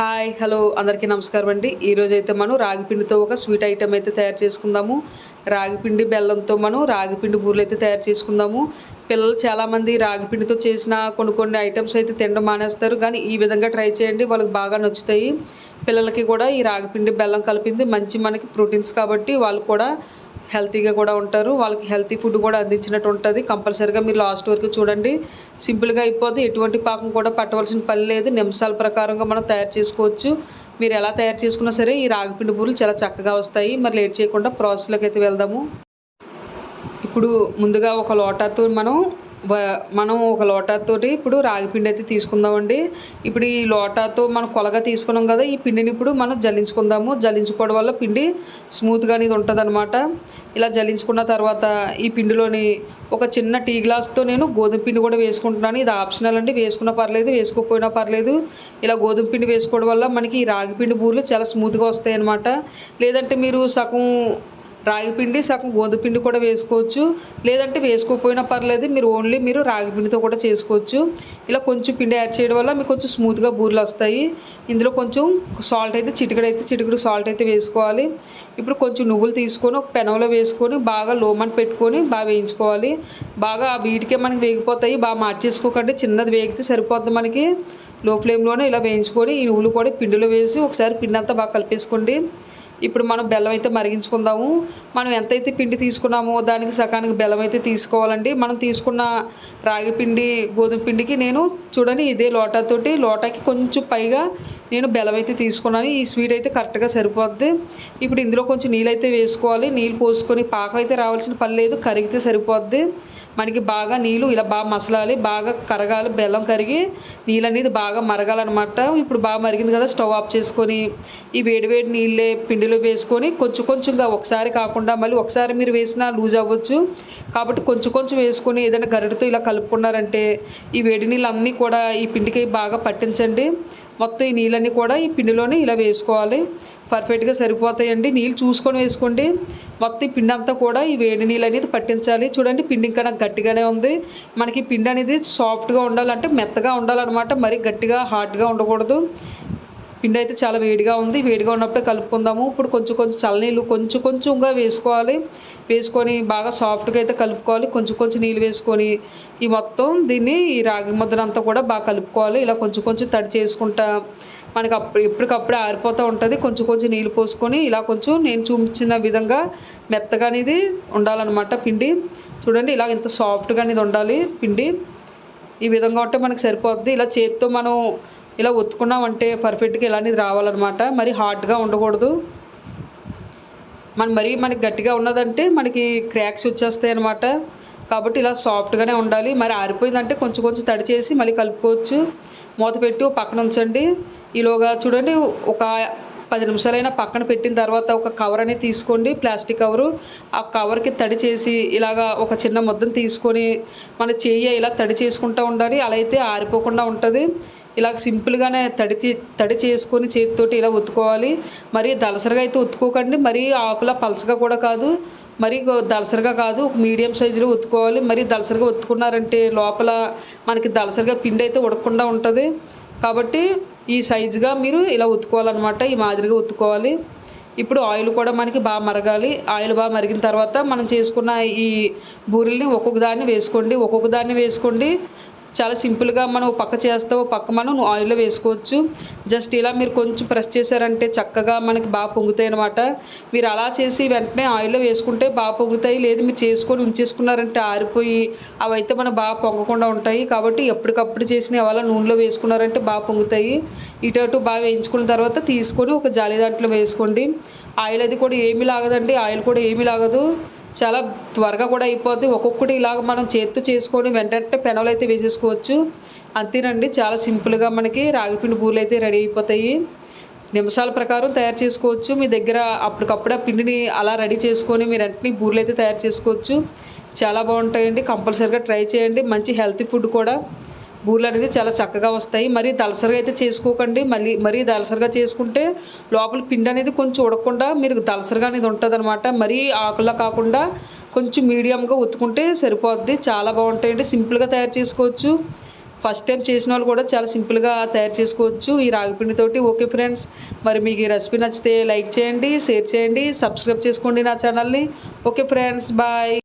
Hi hello అందరికీ నమస్కారం అండి. ఈరోజు అయితే మనం రాగిపిండితో ఒక స్వీట్ ఐటెం అయితే తయారు చేసుకుందాము. రాగిపిండి బెల్లంతో మనం రాగిపిండి బూరెలు అయితే తయారు చేసుకుందాము. పిల్లలు చాలామంది రాగిపిండితో చేసిన కొన్ని కొన్ని ఐటమ్స్ అయితే తినడం మానేస్తారు. కానీ ఈ విధంగా ట్రై చేయండి వాళ్ళకి బాగా నచ్చుతాయి. పిల్లలకి కూడా ఈ రాగిపిండి బెల్లం కలిపింది మంచి మనకి ప్రోటీన్స్ కాబట్టి వాళ్ళు కూడా హెల్తీగా కూడా ఉంటారు. వాళ్ళకి హెల్తీ ఫుడ్ కూడా అందించినట్టు ఉంటుంది. కంపల్సరీగా మీరు లాస్ట్ వరకు చూడండి. సింపుల్గా అయిపోద్ది. ఎటువంటి పాకం కూడా పట్టవలసిన పని లేదు. నిమిషాల ప్రకారంగా మనం తయారు చేసుకోవచ్చు. మీరు ఎలా తయారు చేసుకున్నా సరే ఈ రాగిపిండి బూరెలు చాలా చక్కగా వస్తాయి. మరి లేట్ చేయకుండా ప్రాసెస్లోకి అయితే వెళ్దాము. ఇప్పుడు ముందుగా ఒక లోటాతో మనం మనం ఒక లోటాతోటి ఇప్పుడు రాగి పిండి అయితే తీసుకుందామండి. ఇప్పుడు ఈ లోటాతో మనం కొలగా తీసుకున్నాం కదా ఈ పిండిని ఇప్పుడు మనం జల్లించుకుందాము. జల్లించుకోవడం వల్ల పిండి స్మూత్గా అనేది ఉంటుంది అనమాట ఇలా జల్లించుకున్న తర్వాత ఈ పిండిలోని ఒక చిన్న టీ గ్లాస్తో నేను గోధుమ పిండి కూడా వేసుకుంటున్నాను. ఇది ఆప్షనల్ అండి. వేసుకున్నా పర్లేదు వేసుకోకపోయినా పర్లేదు. ఇలా గోధుమ పిండి వేసుకోవడం వల్ల మనకి ఈ రాగి పిండి బూరెలు చాలా స్మూత్గా వస్తాయి అన్నమాట లేదంటే మీరు సగం రాగి పిండి సగం గోధుమ పిండి కూడా వేసుకోవచ్చు. లేదంటే వేసుకోకపోయినా పర్లేదు మీరు ఓన్లీ మీరు రాగి పిండితో కూడా చేసుకోవచ్చు. ఇలా కొంచెం పిండి యాడ్ చేయడం వల్ల మీకు కొంచెం స్మూత్గా బూరెలు వస్తాయి. ఇందులో కొంచెం సాల్ట్ అయితే చిటికడైతే అయితే సాల్ట్ అయితే వేసుకోవాలి. ఇప్పుడు కొంచెం నువ్వులు తీసుకొని ఒక పెనంలో వేసుకొని బాగా లోమని పెట్టుకొని బాగా వేయించుకోవాలి. బాగా ఆ వీటికే మనకి వేగిపోతాయి బాగా మార్చేసుకోకండి. చిన్నది వేగితే సరిపోద్ది మనకి. లో ఫ్లేమ్లోనే ఇలా వేయించుకొని ఈ నువ్వులు కూడా పిండిలో వేసి ఒకసారి పిండి అంతా బాగా కలిపేసుకోండి. ఇప్పుడు మనం బెల్లం అయితే మరిగించుకుందాము. మనం ఎంతైతే పిండి తీసుకున్నామో దానికి సకానికి బెల్లం అయితే తీసుకోవాలండి. మనం తీసుకున్న రాగి పిండి గోధుమ పిండికి నేను చూడండి ఇదే లోటాతోటి లోటాకి కొంచెం పైగా నేను బెల్లం అయితే తీసుకున్నాను. ఈ స్వీట్ అయితే కరెక్ట్గా సరిపోద్ది. ఇప్పుడు ఇందులో కొంచెం నీళ్ళు అయితే వేసుకోవాలి. నీళ్ళు పోసుకొని పాకం అయితే రావాల్సిన పని లేదు. కరిగితే సరిపోద్ది. మనకి బాగా నీళ్ళు ఇలా బాగా మసలాలి బాగా కరగాలి బెల్లం కరిగి నీళ్ళు అనేది బాగా మరగాలన్నమాట. ఇప్పుడు బాగా మరిగింది కదా స్టవ్ ఆఫ్ చేసుకొని ఈ వేడివేడి నీళ్ళే పిండిలో వేసుకొని కొంచెం కొంచెంగా ఒకసారి కాకుండా మళ్ళీ ఒకసారి మీరు వేసినా లూజ్ అవ్వచ్చు. కాబట్టి కొంచెం కొంచెం వేసుకొని ఏదైనా గరిటతో ఇలా కలుపుకున్నారంటే ఈ వేడి నీళ్ళు అన్నీ కూడా ఈ పిండికి బాగా పట్టించండి. మొత్తం ఈ నీళ్ళన్నీ కూడా ఈ పిండిలోనే ఇలా వేసుకోవాలి. పర్ఫెక్ట్గా సరిపోతాయండి. నీళ్ళు చూసుకొని వేసుకోండి. మొత్తం ఈ పిండి అంతా కూడా ఈ వేడి నీళ్ళు అనేది పట్టించాలి. చూడండి పిండి ఇంకా నాకు గట్టిగానే ఉంది. మనకి పిండి అనేది సాఫ్ట్గా ఉండాలంటే మెత్తగా ఉండాలన్నమాట. మరి గట్టిగా హార్డ్గా ఉండకూడదు. పిండి అయితే చాలా వేడిగా ఉంది. వేడిగా ఉన్నప్పుడే కలుపుకుందాము. ఇప్పుడు కొంచెం కొంచెం చల్లనీళ్ళు కొంచెం కొంచెంగా వేసుకోవాలి. వేసుకొని బాగా సాఫ్ట్గా అయితే కలుపుకోవాలి. కొంచెం కొంచెం నీళ్ళు వేసుకొని ఈ మొత్తం దీన్ని ఈ రాగి ముద్దనంతా కూడా బాగా కలుపుకోవాలి. ఇలా కొంచెం కొంచెం తడి చేసుకుంటా మనకి అప్పుడు ఎప్పటికప్పుడే ఆరిపోతూ ఉంటుంది. కొంచెం కొంచెం నీళ్ళు పోసుకొని ఇలా కొంచెం నేను చూపించిన విధంగా మెత్తగా అనేది ఉండాలన్నమాట పిండి. చూడండి ఇలా ఇంత సాఫ్ట్గా అనేది ఉండాలి పిండి. ఈ విధంగా ఉంటే మనకి సరిపోద్ది. ఇలా చేతితో మనం ఇలా ఒత్తుకున్నామంటే పర్ఫెక్ట్గా ఇలా అనేది రావాలన్నమాట. మరి హార్డ్గా ఉండకూడదు. మన మరీ మనకి గట్టిగా ఉన్నదంటే మనకి క్రాక్స్ వచ్చేస్తాయి అనమాట కాబట్టి ఇలా సాఫ్ట్గానే ఉండాలి. మరి ఆరిపోయిందంటే కొంచెం కొంచెం తడి చేసి మళ్ళీ కలుపుకోవచ్చు. మూత పెట్టి పక్కన ఉంచండి. ఈలోగా చూడండి ఒక పది నిమిషాలైనా పక్కన పెట్టిన తర్వాత ఒక కవర్ అనేది తీసుకోండి ప్లాస్టిక్ కవరు ఆ కవర్కి తడి చేసి ఇలాగా ఒక చిన్న ముద్దను తీసుకొని మన చెయ్యి ఇలా తడి చేసుకుంటూ ఉండాలి. అలా అయితే ఆరిపోకుండా ఉంటుంది. ఇలా సింపుల్గానే తడి తడి చేసుకొని చేతితోటి ఇలా ఒత్తుకోవాలి. మరి దలసరిగా అయితే ఒత్తుకోకండి. మరీ ఆకుల పలసగా కూడా కాదు. మరి దలసరిగా కాదు. మీడియం సైజులో ఒత్తుకోవాలి. మరి దలసరిగా ఒత్తుకున్నారంటే లోపల మనకి దలసరిగా పిండి అయితే ఉడకకుండా ఉంటుంది. కాబట్టి ఈ సైజుగా మీరు ఇలా ఉత్తుకోవాలన్నమాట ఈ మాదిరిగా ఒత్తుకోవాలి. ఇప్పుడు ఆయిల్ కూడా మనకి బాగా మరగాలి. ఆయిల్ బాగా మరిగిన తర్వాత మనం చేసుకున్న ఈ బూరెల్ని ఒక్కొక్క దాన్ని వేసుకోండి. ఒక్కొక్క దాన్ని వేసుకోండి. చాలా సింపుల్గా మనం పక్క చేస్తే ఓ పక్క మనం ఆయిల్లో వేసుకోవచ్చు. జస్ట్ ఇలా మీరు కొంచెం ప్రెస్ చేశారంటే చక్కగా మనకి బాగా పొంగుతాయి అనమాట మీరు అలా చేసి వెంటనే ఆయిల్లో వేసుకుంటే బాగా పొంగుతాయి. లేదు మీరు చేసుకొని ఉంచేసుకున్నారంటే ఆరిపోయి అవైతే మనం బాగా పొంగకుండా ఉంటాయి. కాబట్టి ఎప్పటికప్పుడు చేసిన అలా నూనెలో వేసుకున్నారంటే బాగా పొంగుతాయి. ఇటు అటు బాగా వేయించుకున్న తర్వాత తీసుకొని ఒక జాలి దాంట్లో వేసుకోండి. ఆయిల్ అది కూడా ఏమీ లాగదండి. ఆయిల్ కూడా ఏమీ లాగదు. చాలా త్వరగా కూడా అయిపోద్ది. ఒక్కొక్కటి ఇలాగ మనం చేత్తో చేసుకొని వెంటనే పెనవలు అయితే వేసేసుకోవచ్చు అంతేనండి చాలా సింపుల్గా మనకి రాగిపిండి బూరెలు అయితే రెడీ అయిపోతాయి. నిమిషాల ప్రకారం తయారు చేసుకోవచ్చు. మీ దగ్గర అప్పటికప్పుడు ఆ పిండిని అలా రెడీ చేసుకొని మీరు వెంటనే బూరెలు అయితే తయారు చేసుకోవచ్చు. చాలా బాగుంటాయండి. కంపల్సరీగా ట్రై చేయండి. మంచి హెల్తీ ఫుడ్ కూడా. బూరెలు అనేది చాలా చక్కగా వస్తాయి. మరీ దలసరిగా అయితే చేసుకోకండి. మళ్ళీ మరీ దలసరిగా చేసుకుంటే లోపల పిండి అనేది కొంచెం ఉడకకుండా మీరు దలసరిగా అనేది ఉంటుంది అనమాట మరీ ఆకులా కాకుండా కొంచెం మీడియంగా ఒత్తుకుంటే సరిపోద్ది. చాలా బాగుంటాయండి. సింపుల్గా తయారు చేసుకోవచ్చు. ఫస్ట్ టైం చేసిన వాళ్ళు కూడా చాలా సింపుల్గా తయారు చేసుకోవచ్చు. ఈ రాగిపిండితోటి ఓకే ఫ్రెండ్స్. మరి మీకు ఈ రెసిపీ నచ్చితే లైక్ చేయండి షేర్ చేయండి సబ్స్క్రైబ్ చేసుకోండి నా ఛానల్ని. Okay friends bye.